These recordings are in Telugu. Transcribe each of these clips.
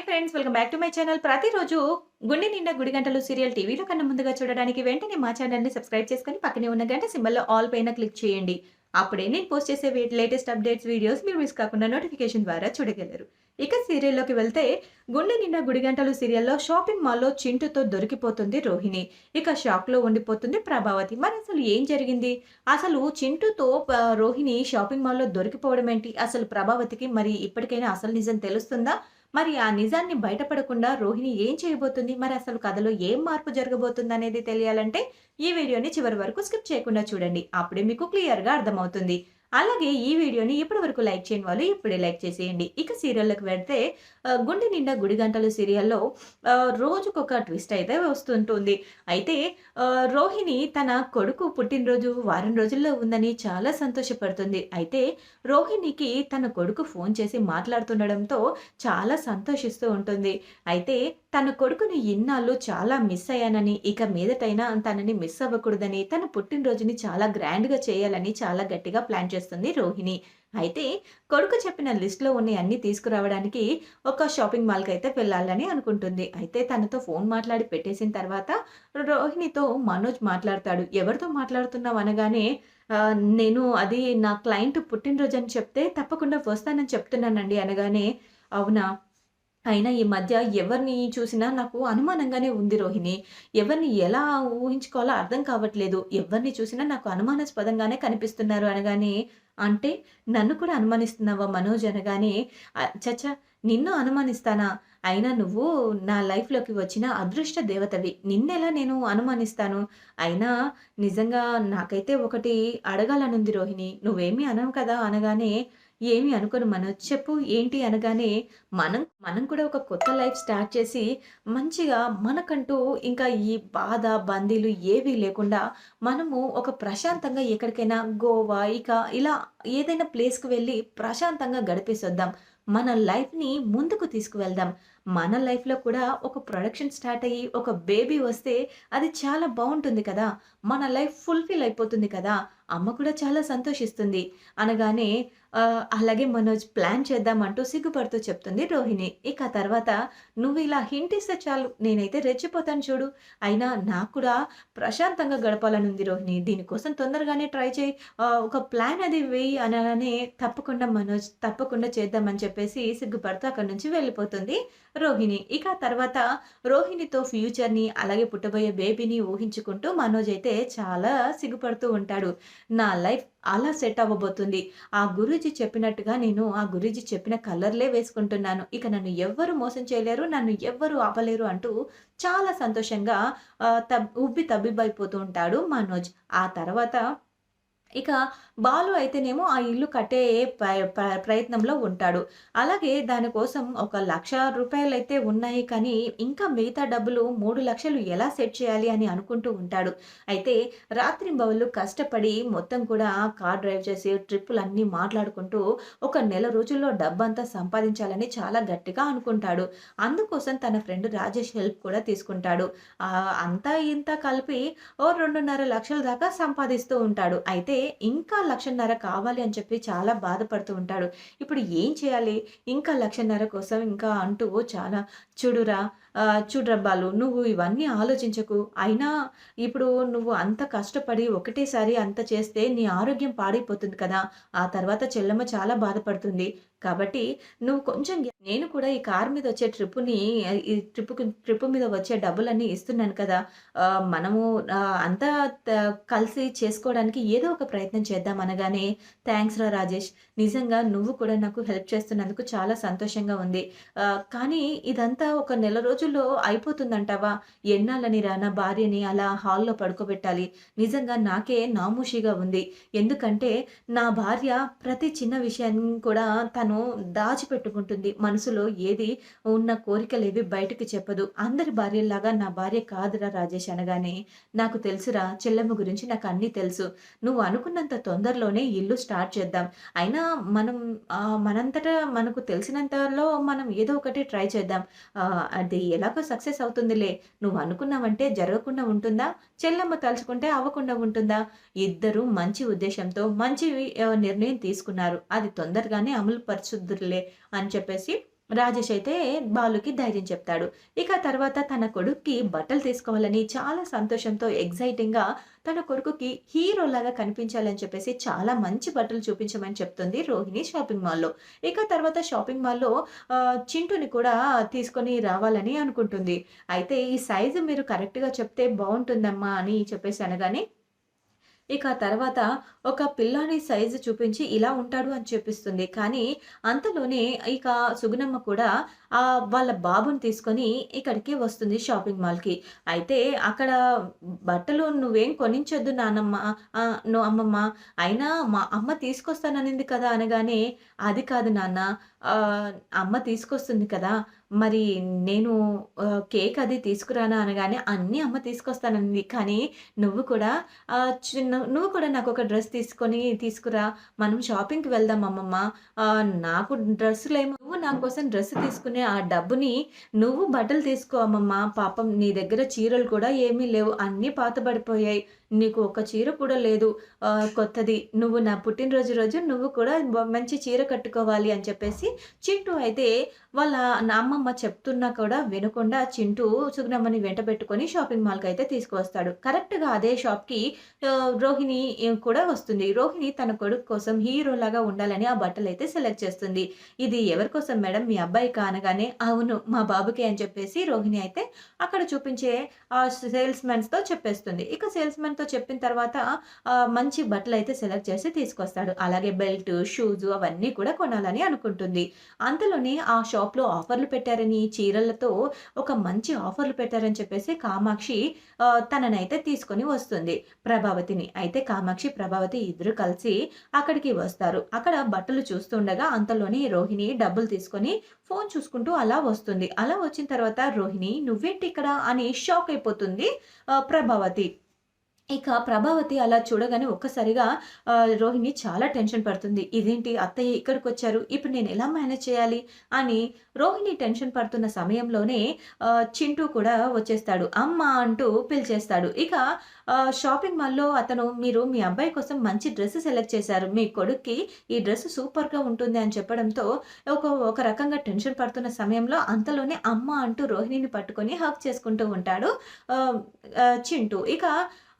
Hi friends welcome back to my channel. ప్రతిరోజు గుండె నిండా గుడి గంటలు సీరియల్ టీవీలో కన్నా ముందుగా చూడడానికి వెంటనే మా ఛానల్ని సబ్స్క్రైబ్ చేసుకొని పక్కనే ఉన్న గంట సింబల్లో ఆల్ పైన క్లిక్ చేయండి. అప్పుడే నేను పోస్ట్ చేసే లేటెస్ట్ అప్డేట్స్ వీడియోస్ మీరు మిస్ కాకుండా నోటిఫికేషన్ ద్వారా చూడగలరు. ఇక సీరియల్లోకి వెళ్తే గుండె నిండా గుడి గంటలు సీరియల్లో షాపింగ్ మాల్లో చింటుతో దొరికిపోతుంది రోహిణి. ఇక షాక్లో ఉండిపోతుంది ప్రభావతి. మరి అసలు ఏం జరిగింది? అసలు చింటుతో రోహిణి షాపింగ్ మాల్లో దొరికిపోవడం ఏంటి? అసలు ప్రభావతికి మరి ఇప్పటికైనా అసలు నిజం తెలుస్తుందా? మరి ఆ నిజాన్ని బయటపడకుండా రోహిణి ఏం చేయబోతుంది? మరి అసలు కథలో ఏం మార్పు జరగబోతుంది అనేది తెలియాలంటే ఈ వీడియోని చివరి వరకు స్కిప్ చేయకుండా చూడండి. అప్పుడే మీకు క్లియర్గా అర్థమవుతుంది. అలాగే ఈ వీడియోని ఇప్పటి వరకు లైక్ చేయని వాళ్ళు ఇప్పుడే లైక్ చేసేయండి. ఇక సీరియల్లోకి వెళ్తే గుండె నిండా గుడి గంటలు సీరియల్లో రోజుకొక ట్విస్ట్ అయితే వస్తుంటుంది. అయితే రోహిణి తన కొడుకు పుట్టినరోజు వారం రోజుల్లో ఉందని చాలా సంతోషపడుతుంది. అయితే రోహిణికి తన కొడుకు ఫోన్ చేసి మాట్లాడుతుండడంతో చాలా సంతోషిస్తూ ఉంటుంది. అయితే తన కొడుకుని ఇన్నాళ్ళు చాలా మిస్ అయ్యానని ఇక మీదటైనా తనని మిస్ అవ్వకూడదని తన పుట్టినరోజుని చాలా గ్రాండ్గా చేయాలని చాలా గట్టిగా ప్లాన్ చేస్తుంది రోహిణి. అయితే కొడుకు చెప్పిన లిస్ట్లో ఉన్న అన్ని తీసుకురావడానికి ఒక షాపింగ్ మాల్కి అయితే వెళ్ళాలని అనుకుంటుంది. అయితే తనతో ఫోన్ మాట్లాడి పెట్టేసిన తర్వాత రోహిణితో మనోజ్ మాట్లాడతాడు. ఎవరితో మాట్లాడుతున్నావు? అనగానే నేను అది నా క్లయింట్ పుట్టినరోజు అని చెప్తే తప్పకుండా వస్తానని చెప్తున్నానండి. అనగానే అవునా? అయినా ఈ మధ్య ఎవరిని చూసినా నాకు అనుమానంగానే ఉంది రోహిణి. ఎవరిని ఎలా ఊహించుకోవాలో అర్థం కావట్లేదు. ఎవరిని చూసినా నాకు అనుమానాస్పదంగానే కనిపిస్తున్నారు అనగానే అంటే నన్ను కూడా అనుమానిస్తున్నావా మనోజ్? అనగానే చచ్చ నిన్ను అనుమానిస్తానా? అయినా నువ్వు నా లైఫ్లోకి వచ్చిన అదృష్ట దేవతవి. నిన్నెలా నేను అనుమానిస్తాను? అయినా నిజంగా నాకైతే ఒకటి అడగాలనుంది రోహిణి. నువ్వేమీ అనవు కదా? అనగానే ఏమి అనుకోను మనోజ్. చెప్పు ఏంటి అనగానే మనం మనం కూడా ఒక కొత్త లైఫ్ స్టార్ట్ చేసి మంచిగా మనకంటూ ఇంకా ఈ బాధ బందీలు ఏవీ లేకుండా మనము ఒక ప్రశాంతంగా ఎక్కడికైనా గోవా ఇక ఇలా ఏదైనా ప్లేస్కి వెళ్ళి ప్రశాంతంగా గడిపేసొద్దాం. మన లైఫ్ని ముందుకు తీసుకువెళ్దాం. మన లైఫ్లో కూడా ఒక ప్రొడక్షన్ స్టార్ట్ అయ్యి ఒక బేబీ వస్తే అది చాలా బాగుంటుంది కదా. మన లైఫ్ ఫుల్ఫిల్ అయిపోతుంది కదా. అమ్మ కూడా చాలా సంతోషిస్తుంది. అనగానే అలాగే మనోజ్ ప్లాన్ చేద్దామంటూ సిగ్గుపడుతూ చెప్తుంది రోహిణి. ఇక తర్వాత నువ్వు ఇలా హింట్ ఇస్తే చాలు నేనైతే రెచ్చిపోతాను చూడు. అయినా నాకు కూడా ప్రశాంతంగా గడపాలని ఉంది రోహిణి. దీనికోసం తొందరగానే ట్రై చేయి. ఒక ప్లాన్ అది వేయి అనగానే తప్పకుండా మనోజ్ తప్పకుండా చేద్దామని చెప్పేసి సిగ్గుపడుతూ అక్కడి నుంచి వెళ్ళిపోతుంది. రోహిణి. ఇక తర్వాత రోహిణితో ఫ్యూచర్ని అలాగే పుట్టబోయే బేబీని ఊహించుకుంటూ మనోజ్ అయితే చాలా సిగ్గుపడుతూ ఉంటాడు. నా లైఫ్ అలా సెట్ అవ్వబోతుంది. ఆ గురూజీ చెప్పినట్టుగా నేను ఆ గురూజీ చెప్పిన కలర్లే వేసుకుంటున్నాను. ఇక నన్ను ఎవ్వరు మోసం చేయలేరు నన్ను ఎవ్వరు ఆపలేరు అంటూ చాలా సంతోషంగా తబ్ ఉబ్బి తబ్బిబ్బైపోతూ ఉంటాడు మనోజ్. ఆ తర్వాత ఇక బాలు అయితేనేమో ఆ ఇల్లు కట్టే ప్రయత్నంలో ఉంటాడు. అలాగే దానికోసం ఒక లక్ష రూపాయలు అయితే ఉన్నాయి కానీ ఇంకా మిగతా డబ్బులు మూడు లక్షలు ఎలా సెట్ చేయాలి అని అనుకుంటూ ఉంటాడు. అయితే రాత్రి బవులు కష్టపడి మొత్తం కూడా కార్ డ్రైవ్ చేసి ట్రిప్పులు అన్నీ మాట్లాడుకుంటూ ఒక నెల రోజుల్లో డబ్బంతా సంపాదించాలని చాలా గట్టిగా అనుకుంటాడు. అందుకోసం తన ఫ్రెండ్ రాజేష్ హెల్ప్ కూడా తీసుకుంటాడు. అంతా ఇంత కలిపి ఓ రెండున్నర లక్షల దాకా సంపాదిస్తూ ఉంటాడు. అయితే ఇంకా లక్షన్నర కావాలి అని చెప్పి చాలా బాధపడుతూ ఉంటాడు. ఇప్పుడు ఏం చేయాలి? ఇంకా లక్షన్నర కోసం ఇంకా అంటూ చాలా చూడురా చూడ్రబ్బాలు నువ్వు ఇవన్నీ ఆలోచించకు. అయినా ఇప్పుడు నువ్వు అంత కష్టపడి ఒకటేసారి అంత చేస్తే నీ ఆరోగ్యం పాడైపోతుంది కదా. ఆ తర్వాత చెల్లమ్మ చాలా బాధపడుతుంది. కాబట్టి నువ్వు కొంచెం నేను కూడా ఈ కార్ మీద వచ్చే ట్రిప్పుని ఈ ట్రిప్ ట్రిప్ మీద వచ్చే డబ్బులన్నీ ఇస్తున్నాను కదా. మనము అంతా కలిసి చేసుకోవడానికి ఏదో ఒక ప్రయత్నం చేద్దాం అనగానే థ్యాంక్స్ రా రాజేష్. నిజంగా నువ్వు కూడా నాకు హెల్ప్ చేస్తున్నందుకు చాలా సంతోషంగా ఉంది. కానీ ఇదంతా ఒక నెల రోజుల్లో అయిపోతుందంటావా? ఎన్నాళ్ళని రా నా భార్యని అలా హాల్లో పడుకోబెట్టాలి? నిజంగా నాకే నామూషిగా ఉంది. ఎందుకంటే నా భార్య ప్రతి చిన్న విషయాన్ని కూడా తను దాచిపెట్టుకుంటుంది. మనసులో ఏది ఉన్న కోరికలేవి బయటకు చెప్పదు. అందరి భార్యలాగా నా భార్య కాదురా రాజేష్ అనగానే నాకు తెలుసురా చెల్లెమ్మ గురించి నాకు అన్నీ తెలుసు. నువ్వు అనుకున్నంత తొందరలోనే ఇల్లు స్టార్ట్ చేద్దాం. అయినా మనం మనంతటా మనకు తెలిసినంతలో మనం ఏదో ఒకటి ట్రై చేద్దాం. అది ఎలాగో సక్సెస్ అవుతుందిలే. నువ్వు అనుకున్నావంటే జరగకుండా ఉంటుందా? చెల్లమ్మ తలుచుకుంటే అవ్వకుండా ఉంటుందా? ఇద్దరు మంచి ఉద్దేశంతో మంచి నిర్ణయం తీసుకున్నారు. అది తొందరగానే అమలు పరచుద్దురులే అని చెప్పేసి రాజేష్ అయితే బాలుకి ధైర్యం చెప్తాడు. ఇక తర్వాత తన కొడుక్కి బట్టలు తీసుకోవాలని చాలా సంతోషంతో, ఎగ్జైటింగ్గా తన కొడుకుకి హీరోలాగా కనిపించాలని చెప్పేసి చాలా మంచి బట్టలు చూపించమని చెప్తుంది రోహిణి షాపింగ్ మాల్‌లో. ఇక తర్వాత షాపింగ్ మాల్‌లో చింటుని కూడా తీసుకొని రావాలని అనుకుంటుంది. అయితే ఈ సైజు మీరు కరెక్ట్‌గా చెప్తే బాగుంటుందమ్మా అని చెప్పేసి అనగానే ఇక తర్వాత ఒక పిల్లాడి సైజు చూపించి ఇలా ఉంటాడు అని చూపిస్తుంది. కానీ అంతలోనే ఇక సుగుణమ్మ కూడా ఆ వాళ్ళ బాబుని తీసుకొని ఇక్కడికి వస్తుంది షాపింగ్ మాల్‌కి. అయితే అక్కడ బట్టలు నువ్వేం కొనించొద్దు నానమ్మ నువ్వు అమ్మమ్మ. అయినా మా అమ్మ తీసుకొస్తాననింది కదా! అనగానే, అది కాదు నాన్న అమ్మ తీసుకొస్తుంది కదా! మరి నేను కేక్ అది తీసుకురానా అనగానే, అన్నీ అమ్మ తీసుకొస్తానంది కానీ నువ్వు కూడా చిన్న నువ్వు కూడా నాకు ఒక డ్రెస్ తీసుకొని తీసుకురా. మనం షాపింగ్‌కి వెళ్దాం అమ్మమ్మ. నాకు డ్రెస్సులేమో నువ్వు నా కోసం డ్రెస్ తీసుకునే ఆ డబ్బుని నువ్వు బట్టలు తీసుకో అమ్మమ్మ. పాపం నీ దగ్గర చీరలు కూడా ఏమీ లేవు. అన్నీ పాతబడిపోయాయి. నీకు ఒక్క చీర కూడా లేదు కొత్తది. నువ్వు నా పుట్టినరోజు రోజు నువ్వు కూడా మంచి చీర కట్టుకోవాలి అని చెప్పేసి చింటూ అయితే వాళ్ళ నామ్మమ్మ చెప్తున్నా కూడా వినకుండా చింటూ సుగ్రమని వెంట పెట్టుకొని షాపింగ్ మాల్‌కయితే తీసుకువస్తాడు. కరెక్ట్‌గా అదే షాప్‌కి రోహిణి కూడా వస్తుంది. రోహిణి తన కొడుకు కోసం హీరోలాగా ఉండాలని ఆ బట్టలైతే సెలెక్ట్ చేస్తుంది. ఇది ఎవరి కోసం మేడం మీ అబ్బాయి అనగానే, అవును మా బాబుకే అని చెప్పేసి రోహిణి అయితే అక్కడ చూపించే సేల్స్ మెన్స్తో చెప్పేస్తుంది. ఇక సేల్స్ మెన్తో చెప్పిన తర్వాత మంచి మంచి బట్టలైతే సెలెక్ట్ చేసి తీసుకొస్తాడు. అలాగే బెల్ట్, షూజు అవన్నీ కూడా కొనాలని అనుకుంటుంది. అంతలోనే ఆ షాప్ షాప్‌లో ఆఫర్‌లు పెట్టారని, చీరలతో ఒక మంచి ఆఫర్‌లు పెట్టారని చెప్పేసి కామాక్షి తననైతే తీసుకొని వస్తుంది ప్రభావతిని. అయితే కామాక్షి, ప్రభావతి ఇద్దరు కలిసి అక్కడికి వస్తారు. అక్కడ బట్టలు చూస్తుండగా అంతలోనే రోహిణి డబ్బులు తీసుకొని ఫోన్ చూసుకుంటూ అలా వస్తుంది. అలా వచ్చిన తర్వాత రోహిణి నువ్వేంటి ఇక్కడ అని షాక్ అయిపోతుంది ప్రభావతి. ఇక ప్రభావతి అలా చూడగానే ఒక్కసారిగా రోహిణి చాలా టెన్షన్ పడుతుంది. ఇదేంటి అత్తయ్య ఇక్కడికి వచ్చారు ఇప్పుడు నేను ఎలా మేనేజ్ చేయాలి? అని రోహిణి టెన్షన్ పడుతున్న సమయంలోనే చింటూ కూడా వచ్చేస్తాడు. అమ్మ అంటూ పిలిచేస్తాడు. ఇక షాపింగ్ మాల్‌లో అతను మీరు మీ అబ్బాయి కోసం మంచి డ్రెస్ సెలెక్ట్ చేశారు. మీ కొడుక్కి ఈ డ్రెస్ సూపర్‌గా ఉంటుంది అని చెప్పడంతో ఒక ఒక రకంగా టెన్షన్ పడుతున్న సమయంలో అంతలోనే అమ్మ అంటూ రోహిణిని పట్టుకొని హక్ చేసుకుంటూ ఉంటాడు చింటూ. ఇక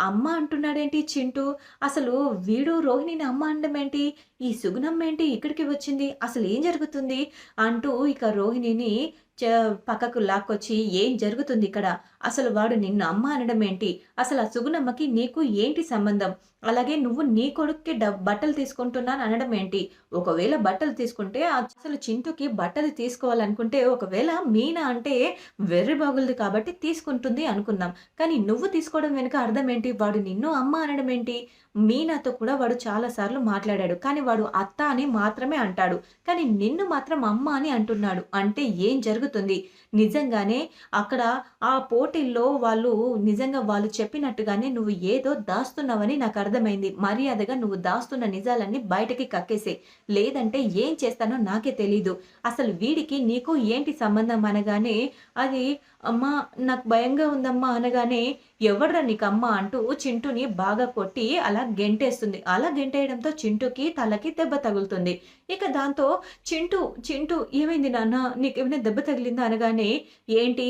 అమ్మ అంటున్నాడేంటి చింటూ? అసలు వీడు రోహిణిని అమ్మ అనడం ఏంటి? ఈ సుగుణం ఏంటి ఇక్కడికి వచ్చింది? అసలు ఏం జరుగుతుంది? అంటూ ఇక రోహిణిని పక్కకు లాక్కొచ్చి ఏం జరుగుతుంది ఇక్కడ? అసలు వాడు నిన్ను అమ్మ అనడం ఏంటి? అసలు ఆ సుగుణమ్మకి నీకు ఏంటి సంబంధం? అలాగే నువ్వు నీ కొడుక్కి డబ్ బట్టలు తీసుకుంటున్నాను అనడం ఏంటి? ఒకవేళ బట్టలు తీసుకుంటే అసలు చింతకి బట్టలు తీసుకోవాలనుకుంటే ఒకవేళ మీనా అంటే వెర్రి బాగులది కాబట్టి తీసుకుంటుంది అనుకుందాం. కానీ నువ్వు తీసుకోవడం వెనుక అర్థం ఏంటి? వాడు నిన్ను అమ్మ అనడం ఏంటి? మీనాతో కూడా వాడు చాలా సార్లు మాట్లాడాడు. కానీ వాడు అత్త అని మాత్రమే అంటాడు. కానీ నిన్ను మాత్రం అమ్మ అని అంటున్నాడు. అంటే ఏం జరుగుతుంది? నిజంగానే అక్కడ ఆ పోటీల్లో వాళ్ళు నిజంగా వాళ్ళు చెప్పినట్టుగానే నువ్వు ఏదో దాస్తున్నావని నాకు అర్థమైంది. మర్యాదగా నువ్వు దాస్తున్న నిజాలన్నీ బయటకి కక్కేసే లేదంటే ఏం చేస్తానో నాకే తెలీదు. అసలు వీడికి నీకు ఏంటి సంబంధం అనగానే అది అమ్మా నాకు భయంగా ఉందమ్మా అనగానే ఎవడ్రా నీకమ్మ అంటూ చింటూని బాగా కొట్టి అలా గెంటేస్తుంది. అలా గెంటేయడంతో చింటూకి తలకి దెబ్బ తగులుతుంది. ఇక దాంతో చింటూ, చింటూ ఏమైంది నాన్న? నీకేమైనా దెబ్బ తగిలిందా? అనగానే ఏంటి?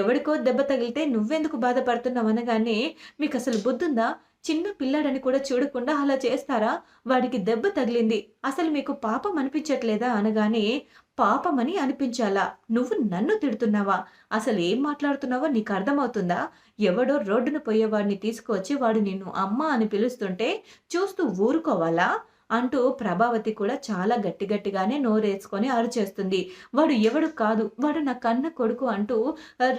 ఎవడికో దెబ్బ తగిలితే నువ్వెందుకు బాధపడుతున్నావు? అనగానే మీకు అసలు బుద్ధుందా? చిన్న పిల్లాడని కూడా చూడకుండా అలా చేస్తారా? వాడికి దెబ్బ తగిలింది. అసలు మీకు పాపం అనిపించట్లేదా? అనగానే పాపమని అనిపించాలా? నువ్వు నన్ను తిడుతున్నావా? అసలు ఏం మాట్లాడుతున్నావో నీకు అర్థమవుతుందా? ఎవడో రోడ్డున పోయేవాడిని తీసుకువచ్చి వాడు నిన్ను అమ్మ అని పిలుస్తుంటే చూస్తూ ఊరుకోవాలా? అంటూ ప్రభావతి కూడా చాలా గట్టి గట్టిగానే నోరేసుకొని అరుచేస్తుంది వాడు ఎవడు కాదు. వాడు నా కన్న కొడుకు అంటూ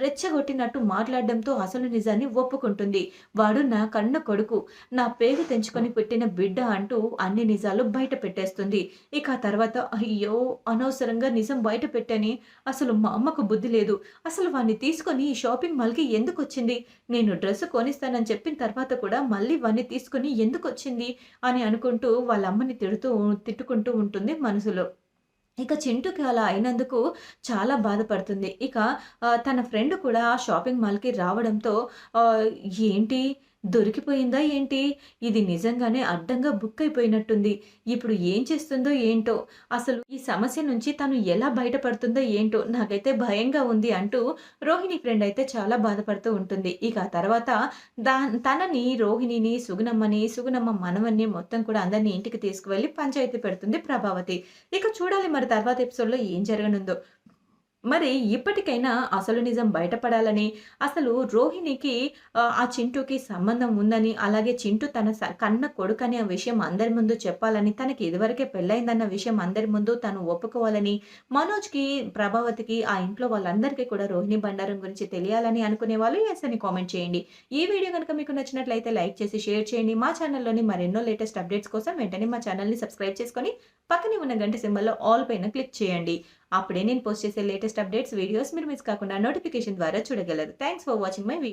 రెచ్చగొట్టినట్టు మాట్లాడడంతో అసలు నిజాన్ని ఒప్పుకుంటుంది. వాడు నా కన్న కొడుకు. నా పేరు తెంచుకొని పుట్టిన బిడ్డ అంటూ అన్ని నిజాలు బయట పెట్టేస్తుంది. ఇక ఆ తర్వాత అయ్యో! అనవసరంగా నిజం బయట పెట్టని అసలు మా అమ్మకు బుద్ధి లేదు. అసలు వాడిని తీసుకొని ఈ షాపింగ్ మాల్‌కి ఎందుకొచ్చింది? నేను డ్రెస్ కొనిస్తానని చెప్పిన తర్వాత కూడా మళ్ళీ వాడిని తీసుకొని ఎందుకు వచ్చింది అని అనుకుంటూ వాళ్ళ అమ్మ అమ్మని తిడుతూ తిట్టుకుంటూ ఉంటుంది మనసులో. ఇక చింటూకి అలా అయినందుకు చాలా బాధపడుతుంది. ఇక తన ఫ్రెండ్ కూడా షాపింగ్ మాల్‌కి రావడంతో ఏంటి దొరికిపోయిందా ఏంటి? ఇది నిజంగానే అడ్డంగా బుక్ అయిపోయినట్టుంది. ఇప్పుడు ఏం చేస్తుందో ఏంటో? అసలు ఈ సమస్య నుంచి తను ఎలా బయటపడుతుందో ఏంటో? నాకైతే భయంగా ఉంది అంటూ రోహిణి ఫ్రెండ్ అయితే చాలా బాధపడుతూ ఉంటుంది. ఇక ఆ తర్వాత దా తనని రోహిణిని, సుగుణమ్మని, సుగుణమ్మ మనవన్ని మొత్తం కూడా అందరిని ఇంటికి తీసుకువెళ్ళి పంచాయతీ పెడుతుంది ప్రభావతి. ఇక చూడాలి మరి తర్వాత ఎపిసోడ్‌లో ఏం జరగనుందో? మరి ఇప్పటికైనా అసలు నిజం బయటపడాలని, అసలు రోహిణికి ఆ చింటూకి సంబంధం ఉందని, అలాగే చింటూ తన స కన్న కొడుకని ఆ విషయం అందరి ముందు చెప్పాలని, తనకి ఇదివరకే పెళ్ళైందన్న విషయం అందరి ముందు తను ఒప్పుకోవాలని, మనోజ్‌కి, ప్రభావతికి ఆ ఇంట్లో వాళ్ళందరికీ కూడా రోహిణి బండారం గురించి తెలియాలని అనుకునే వాళ్ళు ఎస్ అని కామెంట్ చేయండి. ఈ వీడియో కనుక మీకు నచ్చినట్లయితే లైక్ చేసి షేర్ చేయండి. మా ఛానల్‌లోని మరెన్నో లేటెస్ట్ అప్డేట్స్ కోసం వెంటనే మా ఛానల్‌ని సబ్స్క్రైబ్ చేసుకొని, పక్కనే ఉన్న గంట సింబల్‌లో ఆల్ పైన క్లిక్ చేయండి. అప్పుడే నేను పోస్ట్ చేసే లేటెస్ట్ అప్డేట్స్, వీడియోస్ మీరు మిస్ కాకుండా నోటిఫికేషన్ ద్వారా చూడగలరు. Thanks for watching my video.